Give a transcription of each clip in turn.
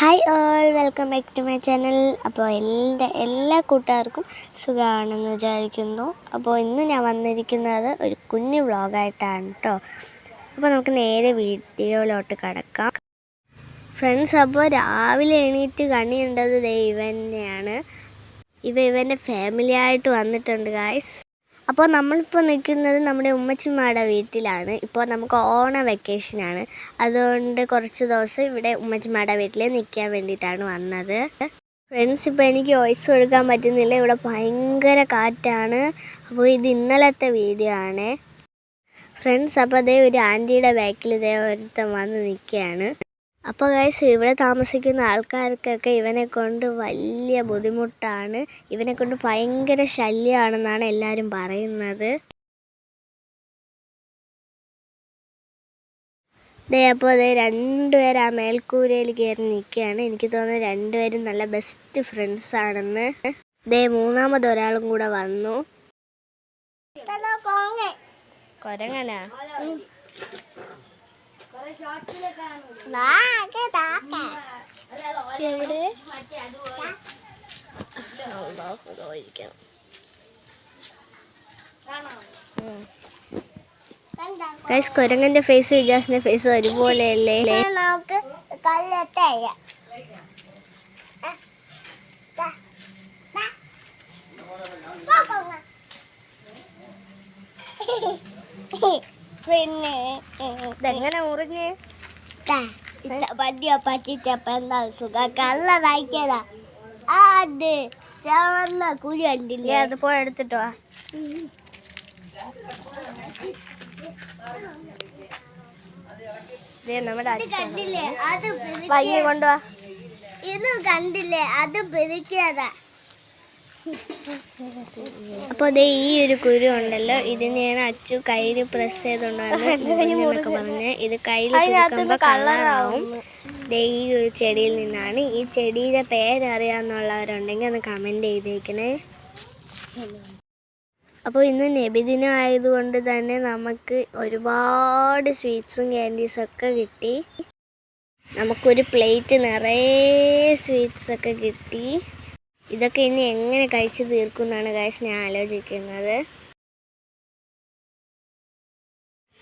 Hi all welcome back to my channel അപ്പോൾ എന്റെ എല്ലാ കൂട്ടുകാർക്കും സുഖമാണെന്ന് വിചാരിക്കുന്നു. അപ്പോൾ ഇന്ന് ഞാൻ വന്നിരിക്കുന്നത് ഒരു കുഞ്ഞു വ്ളോഗായിട്ടാണ് കേട്ടോ അപ്പോൾ നമുക്ക് നേരെ വീഡിയോയിലോട്ട് കടക്കാം. ഫ്രണ്ട്സ് അപ്പോൾ രാവിലെ എണീറ്റ് കണിയുണ്ടത് ദേ ഇവനെയാണ് ഇവ ഇവന്റെ ഫാമിലി ആയിട്ട് വന്നിട്ടുണ്ട് ഗായ്സ് അപ്പോൾ നമ്മളിപ്പോൾ നിൽക്കുന്നത് നമ്മുടെ ഉമ്മച്ചിമ്മയുടെ വീട്ടിലാണ്. ഇപ്പോൾ നമുക്ക് ഓണ വെക്കേഷനാണ് അതുകൊണ്ട് കുറച്ച് ദിവസം ഇവിടെ ഉമ്മച്ചിമ്മയുടെ വീട്ടിൽ നിൽക്കാൻ വേണ്ടിയിട്ടാണ് വന്നത്. ഫ്രണ്ട്സ് ഇപ്പോൾ എനിക്ക് വോയിസ് കൊടുക്കാൻ പറ്റുന്നില്ല. ഇവിടെ ഭയങ്കര കാറ്റാണ്. അപ്പോൾ ഇത് ഇന്നലത്തെ വീഡിയോ ആണ്. ഫ്രണ്ട്സ് അപ്പോൾ അതേ ഒരു ആന്റിയുടെ ബാക്കിൽ ഇതേ ഒരുത്തം വന്ന് നിൽക്കുകയാണ്. അപ്പോൾ ഗൈസ് ഇവിടെ താമസിക്കുന്ന ആൾക്കാർക്കൊക്കെ ഇവനെ കൊണ്ട് വലിയ ബുദ്ധിമുട്ടാണ്. ഇവനെ കൊണ്ട് ഭയങ്കര ശല്യമാണെന്നാണ് എല്ലാവരും പറയുന്നത്. ദേ അപ്പോൾ ദേ രണ്ടുപേരും ആ മേൽക്കൂരയിൽ കയറി നിൽക്കുകയാണ് എനിക്ക് തോന്നുന്നു രണ്ടുപേരും നല്ല ബെസ്റ്റ് ഫ്രണ്ട്സ് ആണെന്ന്. ദേ മൂന്നാമത് ഒരാളും കൂടെ വന്നു. കൊരങ്ങനാ? ഗൈസ് കൊരങ്ങന്റെ ഫേസ് വിജാസിന്റെ ഫേസ് ഒരുപോലെയല്ലേ? നമുക്ക് കല്ലെത്തയ്യ പിന്നെ ഇതെങ്ങനെ മുറിഞ്ഞ്? പട്ടിയോ പച്ചിച്ചപ്പ എന്താ സുഖ അത് ചുവന്ന കുഴി കണ്ടില്ലേ? അത് പോയി എടുത്തിട്ടോ നമ്മുടെ കണ്ടില്ലേ? അത് വൈകി കൊണ്ടുവാ. ഇത് കണ്ടില്ലേ? അത് പിതുക്കിയതാ അപ്പോൾ ദേ ഈ ഒരു കുരു ഉണ്ടല്ലോ. ഇതിന് ഞാൻ അച്ചു കയ്യിൽ പ്രസ് ചെയ്തുകൊണ്ടാണ് പറഞ്ഞ്. ഇത് കയ്യിൽ കളറാവും ഈ ഒരു ചെടിയിൽ നിന്നാണ്. ഈ ചെടിയുടെ പേരറിയാന്നുള്ളവരുണ്ടെങ്കിൽ ഒന്ന് കമന്റ് ചെയ്തേക്കണേ. അപ്പോൾ ഇന്ന് നബിദിനം ആയതുകൊണ്ട് തന്നെ നമുക്ക് ഒരുപാട് സ്വീറ്റ്സും ക്യാൻഡീസും ഒക്കെ കിട്ടി. നമുക്കൊരു പ്ലേറ്റ് നിറയെ സ്വീറ്റ്സൊക്കെ കിട്ടി. ഇതൊക്കെ ഇനി എങ്ങനെ കഴിച്ചു തീർക്കും എന്നാണ് ഗൈസ് ഞാൻ ആലോചിക്കുന്നത്.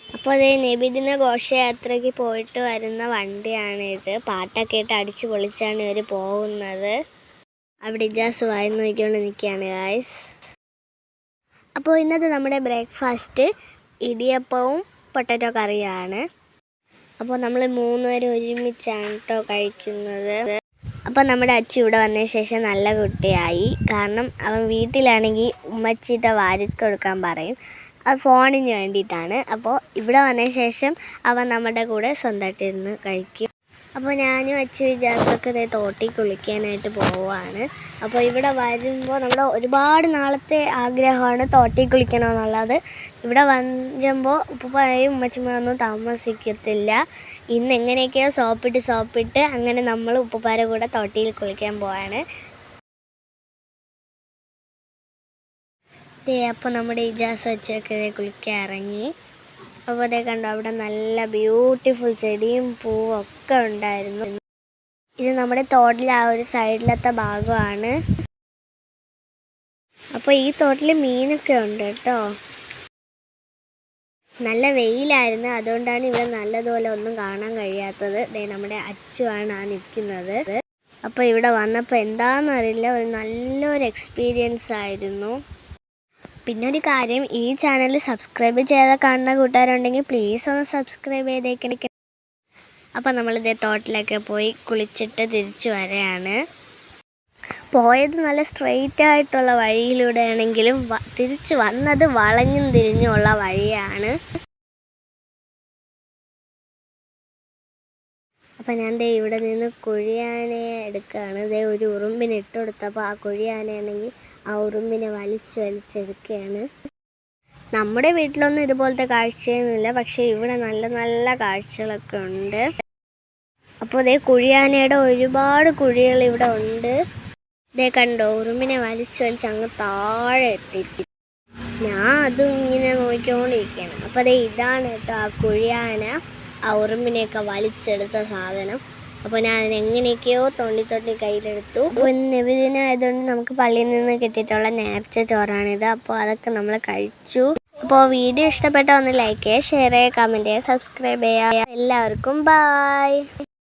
അപ്പോൾ അതേ നബിദിന ഘോഷയാത്രയ്ക്ക് പോയിട്ട് വരുന്ന വണ്ടിയാണ് വണ്ടിയാണിത് പാട്ടൊക്കെ ഇട്ട് അടിച്ചു പൊളിച്ചാണ് ഇവർ പോകുന്നത്. അവിടെ ഇജാസ് വായി നോക്കിക്കൊണ്ട് നിൽക്കുകയാണ് ഗായ്സ് അപ്പോൾ ഇന്നത്തെ നമ്മുടെ ബ്രേക്ക്ഫാസ്റ്റ് ഇടിയപ്പവും പൊട്ടറ്റോ കറിയാണ് അപ്പോൾ നമ്മൾ മൂന്നുപേരും ഒരുമിച്ചാണ് കേട്ടോ കഴിക്കുന്നത്. അപ്പോൾ നമ്മുടെ അച്ഛൻ ഇവിടെ വന്നതിന് ശേഷം നല്ല കുട്ടിയായി. കാരണം അവൻ വീട്ടിലാണെങ്കിൽ ഉമ്മച്ചീട്ട വാരി കൊടുക്കാൻ പറയും. അത് ഫോണിന് വേണ്ടിയിട്ടാണ്. അപ്പോൾ ഇവിടെ വന്നതിന് ശേഷം അവൻ നമ്മുടെ കൂടെ സ്വന്തമായിട്ടിരുന്ന് കഴിക്കും. അപ്പോൾ ഞാനും അച്ഛൻ വിചാരിച്ചൊക്കെ ഇതേ തോട്ടിൽ കുളിക്കാനായിട്ട് പോവുകയാണ്. അപ്പോൾ ഇവിടെ വരുമ്പോൾ നമ്മുടെ ഒരുപാട് നാളത്തെ ആഗ്രഹമാണ് തോട്ടിൽ കുളിക്കണമെന്നുള്ളത്. ഇവിടെ വരുമ്പോൾ ഉപ്പയും ഉമ്മച്ചമ്മയൊന്നും താമസിക്കത്തില്ല. ഇന്ന് എങ്ങനെയൊക്കെയോ സോപ്പിട്ട് സോപ്പിട്ട് അങ്ങനെ നമ്മൾ ഉപ്പപ്പാരെ കൂടെ തോട്ടിയിൽ കുളിക്കാൻ പോവാണ്. അപ്പോൾ നമ്മുടെ ഇജാസ് വെച്ചൊക്കെ കുളിക്കാൻ ഇറങ്ങി അപ്പോൾ അതേ കണ്ടോ അവിടെ നല്ല ബ്യൂട്ടിഫുൾ ചെടിയും പൂവും ഒക്കെ ഉണ്ടായിരുന്നു. ഇത് നമ്മുടെ തോട്ടിലെ ആ ഒരു സൈഡിലത്തെ ഭാഗമാണ്. അപ്പോൾ ഈ തോട്ടിൽ മീനൊക്കെ ഉണ്ട് കേട്ടോ. നല്ല വെയിലായിരുന്നു അതുകൊണ്ടാണ് ഇവിടെ നല്ലതുപോലെ ഒന്നും കാണാൻ കഴിയാത്തത്. ദേ നമ്മുടെ അച്ചുവാണ് ആ നിൽക്കുന്നത്. അപ്പോൾ ഇവിടെ വന്നപ്പോൾ എന്താണെന്നറിയില്ല ഒരു നല്ലൊരു എക്സ്പീരിയൻസ് ആയിരുന്നു. പിന്നെ ഒരു കാര്യം ഈ ചാനൽ സബ്സ്ക്രൈബ് ചെയ്ത കാണുന്ന കൂട്ടുകാരുണ്ടെങ്കിൽ പ്ലീസ് ഒന്ന് സബ്സ്ക്രൈബ് ചെയ്തേക്കണം. അപ്പോൾ നമ്മളിതേ തോട്ടിലൊക്കെ പോയി കുളിച്ചിട്ട് തിരിച്ചു വരെയാണ്. പോയത് നല്ല സ്ട്രെയിറ്റ് ആയിട്ടുള്ള വഴിയിലൂടെയാണെങ്കിലും തിരിച്ചു വന്നത് വളഞ്ഞും തിരിഞ്ഞുള്ള വഴിയാണ്. അപ്പം ഞാൻ ദേ ഇവിടെ നിന്ന് കുഴിയാനയെ എടുക്കുകയാണ് ദേ ഒരു ഉറുമ്പിന് ഇട്ട് കൊടുത്തപ്പോൾ ആ കുഴിയാനയാണെങ്കിൽ ആ ഉറുമ്പിനെ വലിച്ചു വലിച്ചെടുക്കുകയാണ്. നമ്മുടെ വീട്ടിലൊന്നും ഇതുപോലത്തെ കാഴ്ചയൊന്നുമില്ല. പക്ഷേ ഇവിടെ നല്ല നല്ല കാഴ്ചകളൊക്കെ ഉണ്ട്. അപ്പോൾ ഇതേ കുഴിയാനയുടെ ഒരുപാട് കുഴികൾ ഇവിടെ ഉണ്ട്. ഇതേ കണ്ടോ ഉറുമ്പിനെ വലിച്ചു വലിച്ച് അങ്ങ് താഴെ എത്തിച്ചു ഞാൻ അതും ഇങ്ങനെ നോക്കിക്കൊണ്ടിരിക്കുകയാണ്. അപ്പോൾ അതേ ഇതാണ് കേട്ടോ ആ കുഴിയാന. ആ ഉറുമ്പിനെയൊക്കെ വലിച്ചെടുത്ത സാധനം. അപ്പോൾ ഞാൻ അതിനെങ്ങനെയൊക്കെയോ തൊണ്ടി തൊണ്ടി കയ്യിലെടുത്തു. അപ്പോൾ ഇന്ന് നബിദിന നമുക്ക് പള്ളിയിൽ നിന്ന് കിട്ടിയിട്ടുള്ള നേർച്ച ചോറാണിത്. അപ്പോൾ അതൊക്കെ നമ്മൾ കഴിച്ചു. അപ്പോൾ വീഡിയോ ഇഷ്ടപ്പെട്ട ഒന്ന് ലൈക്ക് ചെയ്യുക ഷെയർ ചെയ്യുക കമന്റ് ചെയ്യുക സബ്സ്ക്രൈബ് ചെയ്യുക. എല്ലാവർക്കും ബായ്